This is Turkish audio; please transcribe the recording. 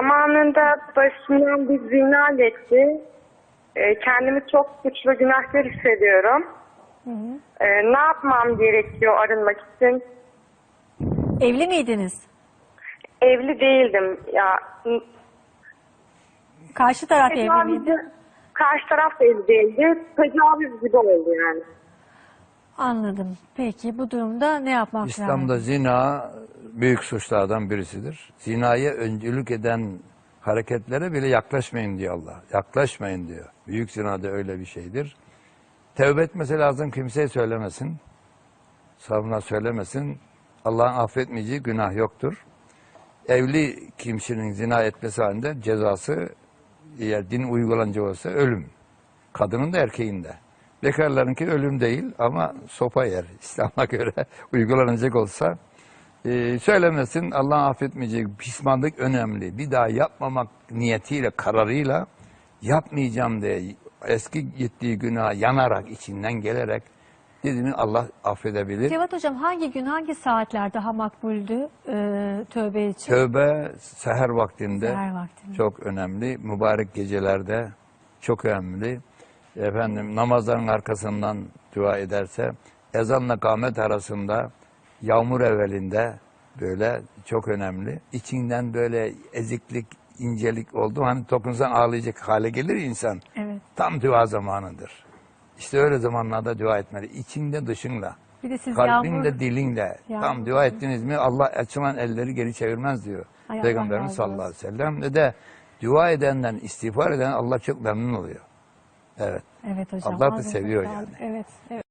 zamanında başımdan bir zina geçti. Ee, kendimi çok suçlu günahkar hissediyorum. Ee, ne yapmam gerekiyor arınmak için? Evli miydiniz? Evli değildim. Ya Karşı taraf evli tecavüz- miydi? Karşı taraf da evli değildi. Tecavüz gibi oldu yani. Anladım. Peki bu durumda ne yapmak İslam'da lazım? zina büyük suçlardan birisidir. Zinaya öncülük eden hareketlere bile yaklaşmayın diyor Allah. Yaklaşmayın diyor. Büyük zina da öyle bir şeydir. Tevbe etmesi lazım kimseye söylemesin. Savuna söylemesin. Allah'ın affetmeyeceği günah yoktur. Evli kimsenin zina etmesi halinde cezası eğer din uygulanacak olsa ölüm. Kadının da erkeğin de. Bekarlarınki ölüm değil ama sopa yer. İslam'a göre uygulanacak olsa e, söylemesin Allah'ın affetmeyeceği pişmanlık önemli. Bir daha yapmamak niyetiyle, kararıyla yapmayacağım diye eski gittiği günaha yanarak, içinden gelerek dediğini Allah affedebilir. Cevat Hocam hangi gün hangi saatlerde daha makbuldü e, tövbe için? Tövbe seher vaktinde Seher vaktinde. çok önemli. Mübarek gecelerde çok önemli. Efendim namazların arkasından dua ederse ezanla kâmet arasında yağmur evvelinde böyle çok önemli. İçinden böyle eziklik, incelik oldu. Hani dokunsan ağlayacak hale gelir insan. Evet. Tam dua zamanıdır. İşte öyle zamanlarda dua etmeli. İçinde dışınla. Bir de siz Kalbinle, yağmur... dilinle. Yağmur. Tam dua ettiniz mi Allah açılan elleri geri çevirmez diyor. Ay, Peygamberimiz sallallahu aleyhi ve sellem. Ve de dua edenden, istiğfar eden Allah çok memnun oluyor. Evet. Evet hocam. Allah da seviyor yani. Evet. evet.